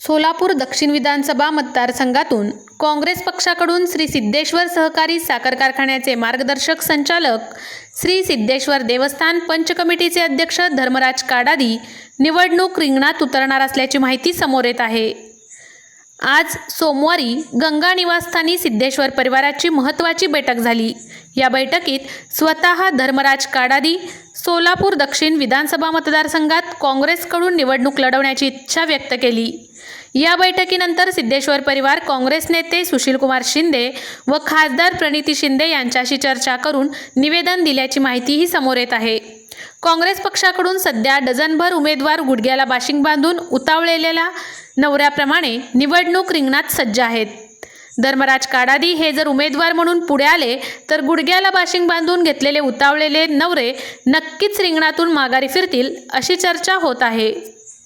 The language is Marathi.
सोलापूर दक्षिण विधानसभा मतदारसंघातून काँग्रेस पक्षाकडून श्री सिद्धेश्वर सहकारी साखर कारखान्याचे मार्गदर्शक संचालक श्री सिद्धेश्वर देवस्थान पंच कमिटीचे अध्यक्ष धर्मराज काडादी निवडणूक रिंगणात उतरणार असल्याची माहिती समोर येत आहे. आज सोमवारी गंगा निवासस्थानी सिद्धेश्वर परिवाराची महत्त्वाची बैठक झाली. या बैठकीत स्वतः धर्मराज काडादी सोलापूर दक्षिण विधानसभा मतदारसंघात काँग्रेसकडून निवडणूक लढवण्याची इच्छा व्यक्त केली. या बैठकीनंतर सिद्धेश्वर परिवार काँग्रेस नेते सुशीलकुमार शिंदे व खासदार प्रणिती शिंदे यांच्याशी चर्चा करून निवेदन दिल्याची माहितीही समोर येत आहे. काँग्रेस पक्षाकडून सध्या डझनभर उमेदवार गुडघ्याला बाशिंग बांधून उतावळलेल्या नवऱ्याप्रमाणे निवडणूक रिंगणात सज्ज आहेत. धर्मराज काडादी हे जर उमेदवार म्हणून पुढे आले तर गुडघ्याला बाशिंग बांधून घेतलेले उतावळलेले नवरे नक्कीच रिंगणातून माघारी फिरतील अशी चर्चा होत आहे.